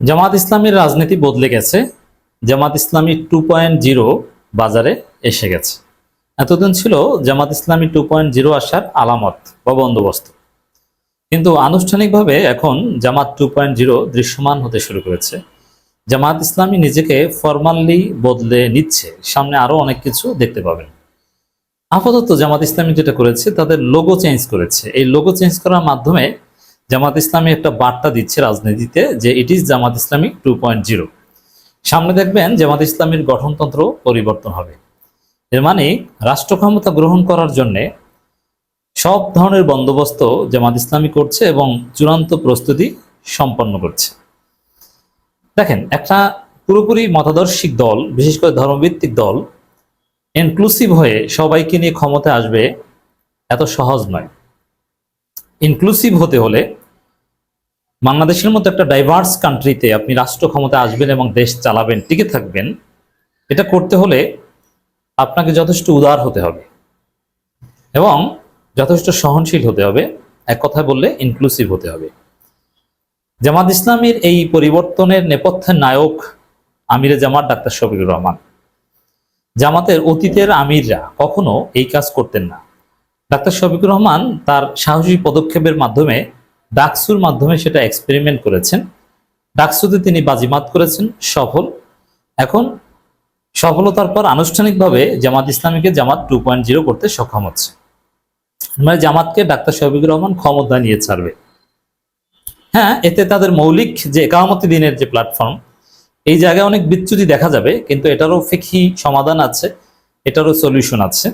জামাত ইসলামের রাজনীতি বদলে গেছে। Jamaat Islami two point zero বাজারে এসে গেছে। এতদিন ছিল Jamaat Islami two point zero আসার আলামত বা বন্দোবস্ত। কিন্তু আনুষ্ঠানিকভাবে এখন জামাত টু পয়েন্ট জিরো দৃশ্যমান হতে শুরু করেছে। জামাত ইসলামী নিজেকে ফরমালি বদলে নিচ্ছে। সামনে আরও অনেক কিছু দেখতে পাবেন। আপাতত জামাত ইসলামী যেটা করেছে, তাদের লোগো চেঞ্জ করেছে। এই লোগো চেঞ্জ করার মাধ্যমে জামাত ইসলামী একটা বার্তা দিচ্ছে রাজনীতিতে যে it is Jamaat Islami two point zero সামনে দেখবেন জামাত ইসলামীর গঠনতন্ত্র পরিবর্তন হবে। এর মানে রাষ্ট্র ক্ষমতা গ্রহণ করার জন্যে সব ধরনের বন্দোবস্ত জামাত ইসলামী করছে এবং চূড়ান্ত প্রস্তুতি সম্পন্ন করছে। দেখেন, একটা পুরোপুরি মতাদর্শিক দল, বিশেষ করে ধর্মভিত্তিক দল ইনক্লুসিভ হয়ে সবাইকে নিয়ে ক্ষমতায় আসবে এত সহজ নয়। ইনক্লুসিভ হতে হলে বাংলাদেশের মতো একটা ডাইভার্স কান্ট্রিতে আপনি রাষ্ট্র ক্ষমতায় আসবেন এবং দেশ চালাবেন, টিকে থাকবেন, এটা করতে হলে আপনাকে যথেষ্ট উদার হতে হবে এবং যথেষ্ট সহনশীল হতে হবে, এক কথায় বললে ইনক্লুসিভ হতে হবে। জামাত ইসলামের এই পরিবর্তনের নেপথ্যের নায়ক আমিরে জামাত ডাক্তার শফিকুর রহমান। জামাতের অতীতের আমিররা কখনো এই কাজ করতেন না। ডাক্তার শফিকুর রহমান তার সাহসী পদক্ষেপের মাধ্যমে ডাকসুর মাধ্যমে সেটা এক্সপেরিমেন্ট করেছেন। ডাকসুতে তিনি বাজিমাত করেছেন, সফল। এখন সফলতার পর আনুষ্ঠানিকভাবে জামাত ইসলামীকে জামাত টু পয়েন্ট জিরো করতে সক্ষম হচ্ছে। মানে জামাতকে ডাক্তার শফিকুর রহমান ক্ষমতা নিয়ে ছাড়বে। হ্যাঁ এতে তাদের মৌলিক যে একামতি দিনের যে প্ল্যাটফর্ম এই জায়গায় অনেক বিচ্যুতি দেখা যাবে, কিন্তু এটারও ফেকি সমাধান আছে, এটারও সলিউশন আছে।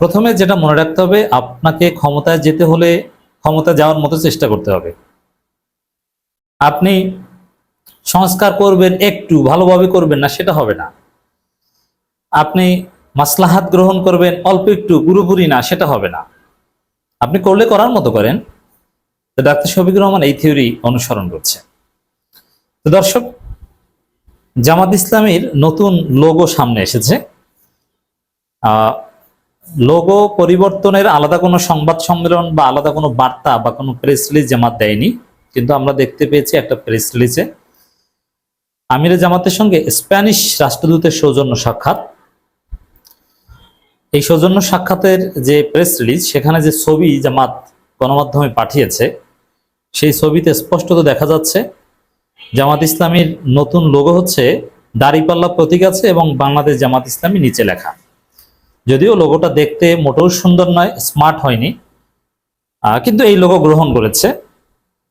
প্রথমে যেটা মনে রাখতে হবে, আপনাকে ক্ষমতায় যেতে হলে ক্ষমতা যাওয়ার মতো চেষ্টা করতে হবে। আপনি সংস্কার করবেন একটু, ভালোভাবে করবেন না, সেটা হবে না। আপনি মাসলাহাত গ্রহণ করবেন অল্প একটু, পুরোপুরি না, সেটা হবে না। আপনি করলে করার মতো করেন। তো ডাক্তার শফিকুর রহমান এই থিওরি অনুসরণ করছে। তো দর্শক, জামাত ইসলামীর নতুন লোগো সামনে এসেছে। লোগো পরিবর্তনের আলাদা কোনো সংবাদ সম্মেলন বা আলাদা কোনো বার্তা বা কোনো প্রেস রিলিজ জামাত দেয়নি। কিন্তু আমরা দেখতে পেয়েছি একটা প্রেস রিলিজে আমিরে জামাতের সঙ্গে স্প্যানিশ রাষ্ট্রদূতের সৌজন্য সাক্ষাৎ। এই সৌজন্য সাক্ষাতের যে প্রেস রিলিজ সেখানে যে ছবি জামাত গণমাধ্যমে পাঠিয়েছে, সেই ছবিতে স্পষ্টত দেখা যাচ্ছে, জামাত ইসলামীর নতুন লোগো হচ্ছে দাড়িপাল্লা প্রতীক আছে এবং বাংলাদেশ জামাত ইসলামী নিচে লেখা। যদিও লোগোটা দেখতে মোটেও সুন্দর নয় স্মার্ট হয়নি। কিন্তু এই লোগো গ্রহণ করেছে।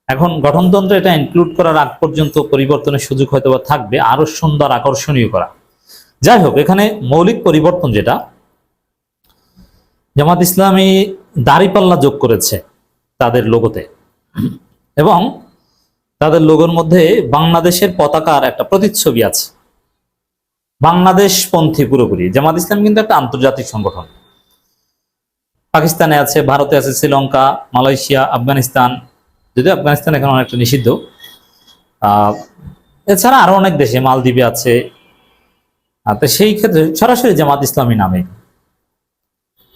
এখন গঠনতন্ত্র এটা ইনক্লুড করার আগ পর্যন্ত পরিবর্তনের সুযোগ হয়তো থাকবে আরও সুন্দর, আকর্ষণীয় করা। যাই হোক, এখানে মৌলিক পরিবর্তন যেটা, জামাত ইসলামী দাড়িপাল্লা যোগ করেছে তাদের লোগোতে এবং তাদের লোগোর মধ্যে বাংলাদেশের পতাকার একটা প্রতিচ্ছবি আছে। বাংলাদেশ পন্থী পুরোপুরি। জামাত ইসলাম কিন্তু একটা আন্তর্জাতিক সংগঠন। পাকিস্তানে আছে, ভারতে আছে, শ্রীলঙ্কা, মালয়েশিয়া, আফগানিস্তান। যদিও আফগানিস্তান এখন অনেকটা নিষিদ্ধ। এছাড়া আরও অনেক দেশে, মালদ্বীপে আছে। তো সেই ক্ষেত্রে সরাসরি জামাত ইসলামী নামে।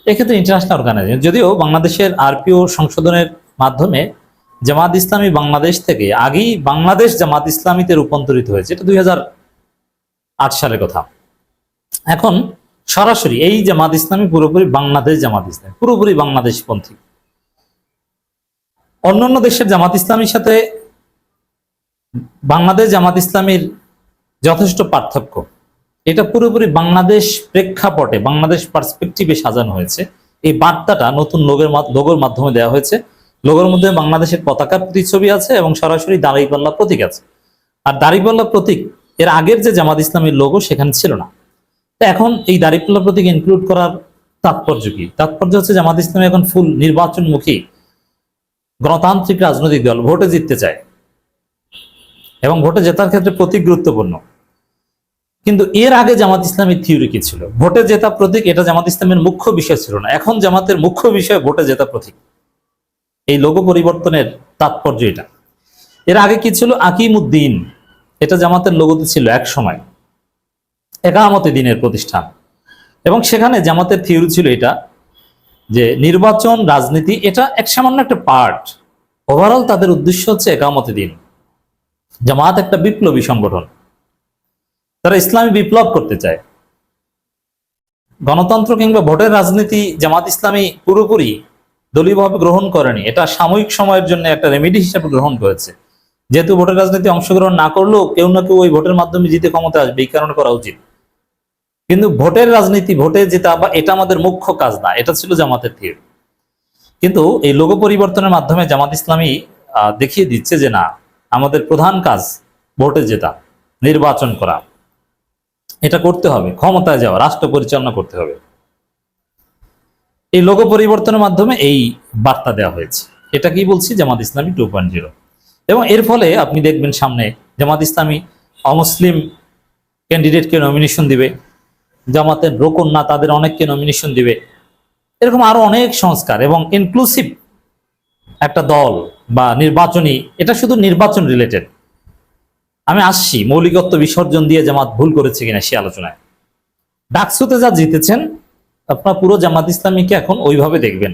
এক্ষেত্রে ইন্টারন্যাশনাল অর্গানাইজেশন যদিও বাংলাদেশের আরপিও সংশোধনের মাধ্যমে জামাত ইসলামী বাংলাদেশ থেকে আগেই বাংলাদেশ জামাত ইসলামীতে রূপান্তরিত হয়েছে। এটা দুই হাজার আট সালের কথা। এখন সরাসরি এই জামাত ইসলামী পুরোপুরি বাংলাদেশ জামাত ইসলামী, পুরোপুরি বাংলাদেশ পন্থী। অন্যান্য দেশের জামাত ইসলামীর সাথে বাংলাদেশ জামাত ইসলামীর যথেষ্ট পার্থক্য। এটা পুরোপুরি বাংলাদেশ প্রেক্ষাপটে, বাংলাদেশ পার্সপেক্টিভে সাজানো হয়েছে। এই বার্তাটা নতুন লোগের লোগোর মাধ্যমে দেওয়া হয়েছে। লোগোর মধ্যে বাংলাদেশের পতাকার প্রতিচ্ছবি আছে এবং সরাসরি দাঁড়িপাল্লা প্রতীক আছে। আর দাঁড়িপাল্লা প্রতীক এর আগের যে জামাত ইসলামের লোগো সেখানে ছিল না। তো এখন এই দাঁড়িপাল্লা প্রতীক ইনক্লুড করার তাৎপর্য কি? তাৎপর্য হচ্ছে জামাত ইসলামী এখন ফুল নির্বাচনমুখী গণতান্ত্রিক রাজনৈতিক দল ভোটে জিততে চায়। এবং ভোটে জেতার ক্ষেত্রে প্রতীক গুরুত্বপূর্ণ। কিন্তু এর আগে জামাত ইসলামের থিওরি কি ছিল? ভোটে জেতা প্রতীক এটা জামাত ইসলামের মুখ্য বিষয় ছিল না। এখন জামাতের মুখ্য বিষয় ভোটে জেতা প্রতীক। এই লোগো পরিবর্তনের তাৎপর্য এটা। এর আগে কি ছিল? আকিম উদ্দিন এটা জামাতের লোগোতে ছিল এক সময়। একামতে দিনের প্রতিষ্ঠান। এবং সেখানে জামাতের থিওরি ছিল এটা যে নির্বাচন, রাজনীতি, এটা এক সামান্য একটা পার্ট ওভারঅল তাদের উদ্দেশ্য হচ্ছে একামতে দিন। জামাত একটা বিপ্লবী সংগঠন। তারা ইসলামী বিপ্লব করতে চায়। গণতন্ত্র কিংবা ভোটের রাজনীতি জামাত ইসলামী পুরোপুরি দলীয়ভাবে গ্রহণ করেনি। এটা সাময়িক সময়ের জন্য একটা রেমেডি হিসেবে গ্রহণ করেছে। যেহেতু ভোটের রাজনীতি অংশগ্রহণ না করলেও কেউ না কেউ ওই ভোটের মাধ্যমে জিতে ক্ষমতা আসবে, এই কারণে করা উচিত। কিন্তু ভোটের রাজনীতি, ভোটে জেতা বা এটা আমাদের মুখ্য কাজ না, এটা ছিল জামাতের থিওরি। কিন্তু এই লোগো পরিবর্তনের মাধ্যমে জামাত ইসলামী দেখিয়ে দিচ্ছে যে না, আমাদের প্রধান কাজ ভোটে জেতা, নির্বাচন করা। এটা করতে হবে, ক্ষমতায় যাওয়া, রাষ্ট্র পরিচালনা করতে হবে। এই লোগো পরিবর্তনের মাধ্যমে এই বার্তা দেওয়া হয়েছে। এটা কি বলছি? Jamaat Islami two point zero. এবং এর ফলে আপনি দেখবেন সামনে জামাত ইসলামী অমুসলিম ক্যান্ডিডেটকে নমিনেশন দিবে, জামাতের রোকন না, তাদের অনেককে নমিনেশন দিবে। এরকম আরও অনেক সংস্কার এবং ইনক্লুসিভ একটা দল বা নির্বাচনী, এটা শুধু নির্বাচন রিলেটেড আমি আসছি, মৌলিকত্ব বিসর্জন দিয়ে জামাত ভুল করেছে কিনা সে আলোচনায়। ডাকসুতে যা জিতেছেন, আপনার পুরো জামাত ইসলামীকে এখন ওইভাবে দেখবেন।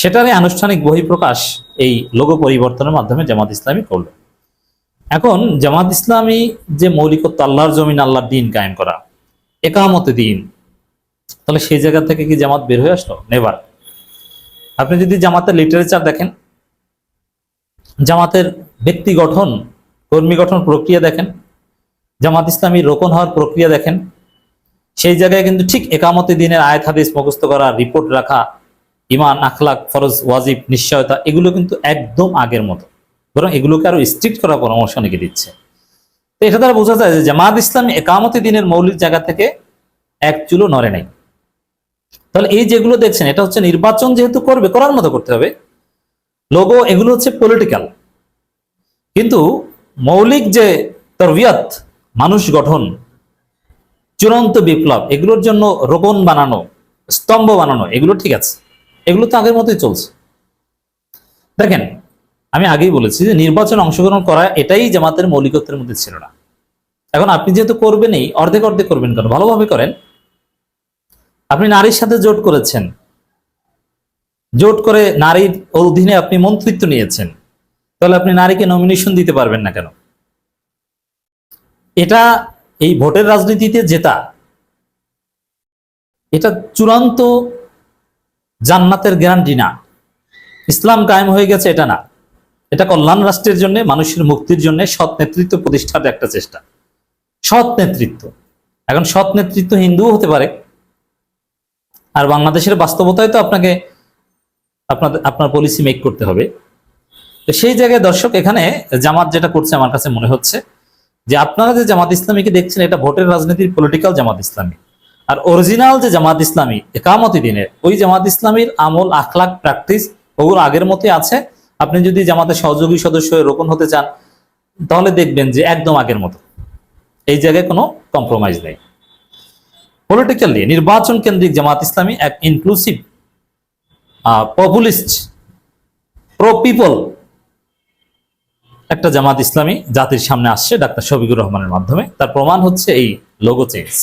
সেটারই আনুষ্ঠানিক বহিঃপ্রকাশ এই লোগো পরিবর্তনের মাধ্যমে জামাত ইসলামী করল। এখন জামাত ইসলামী যে মৌলিকত্ব, আল্লাহর জমিন, আল্লাহর দিন কায়েম করা, একামতে দিন, তাহলে সেই জায়গা থেকে কি জামাত বের হয়ে আসলো? নেবার আপনি যদি জামাতের লিটারেচার দেখেন, জামাতের ব্যক্তি গঠন, কর্মী গঠন প্রক্রিয়া দেখেন, জামাত ইসলামী রোকন হওয়ার প্রক্রিয়া দেখেন, সেই জায়গায় কিন্তু ঠিক একামতে দিনের আয়াত, হাদিস মুখস্থ করা রিপোর্ট রাখা ইমান আখলাক ফরজ, ওয়াজিব, নিশ্চয়তা, এগুলো কিন্তু একদম আগের মতো। বরং এগুলোকে আরও স্ট্রিক্ট করার পরামর্শ অনেকে দিচ্ছে। তো এটা দ্বারা বোঝা যায় যে জামাত ইসলামী একামতে দিনের মৌলিক জায়গা থেকে এক চুলো নড়ে নাই। তাহলে এই যেগুলো দেখছেন, এটা হচ্ছে নির্বাচন যেহেতু করবে, করার মতো করতে হবে। লোগো, এগুলো হচ্ছে পলিটিক্যাল কিন্তু মৌলিক যে তরবিয়ত, মানুষ গঠন, চূড়ান্ত বিপ্লব, এগুলোর জন্য রোপণ বানানো, স্তম্ভ বানানো, এগুলো ঠিক আছে। এগুলো তো আগের মতোই চলছে। দেখেন, আমি আগেই বলেছি যে নির্বাচন অংশগ্রহণ করা এটাই জামাতের মৌলিকত্বের মধ্যে ছিল না। এখন আপনি যেহেতু করবেনই, অর্ধেক অর্ধেক করবেন কেন? ভালোভাবে করেন। আপনি নারীর সাথে জোট করেছেন। জোট করে নারীর অধীনে আপনি মন্ত্রিত্ব নিয়েছেন। তাহলে আপনি নারীকে নমিনেশন দিতে পারবেন না কেন? এটা এই ভোটের রাজনীতিতে জেতা, এটা চূড়ান্ত জান্নাতের গ্যারান্টি না। ইসলাম কায়েম হয়ে গেছে এটা না। এটা কল্যাণ রাষ্ট্রের জন্য, মানুষের মুক্তির জন্য সৎ নেতৃত্ব প্রতিষ্ঠার একটা চেষ্টা। সৎ নেতৃত্ব। এখন সৎ নেতৃত্ব হিন্দুও হতে পারে। আর বাংলাদেশের বাস্তবতায় তো আপনাকে আপনার আপনার পলিসি মেক করতে হবে। তো সেই জায়গায় দর্শক, এখানে জামাত যেটা করছে আমার কাছে মনে হচ্ছে যে আপনারা যে জামাত ইসলামীকে দেখছেন, এটা ভোটের রাজনীতির পলিটিক্যাল জামাত ইসলামী। আর অরিজিনাল যে জামাত ইসলামী, একামতি দিনের, ওই জামাত ইসলামীর আমল, আখলাক প্র্যাকটিস ওগুলো আগের মতোই আছে। আপনি যদি জামাতের সহযোগী সদস্য রোপণ হতে চান, তাহলে দেখবেন যে একদম আগের মতো। এই জায়গায় কোনো কম্প্রোমাইজ নেই। পলিটিক্যালি নির্বাচন কেন্দ্রিক জামাত ইসলামী এক ইনক্লুসিভ পপুলিস্ট প্রো পিপল একটা জামাত ইসলামী জাতির সামনে আসছে ডাক্তার শফিকুর রহমানের মাধ্যমে। তার প্রমাণ হচ্ছে এই লোগো চেঞ্জ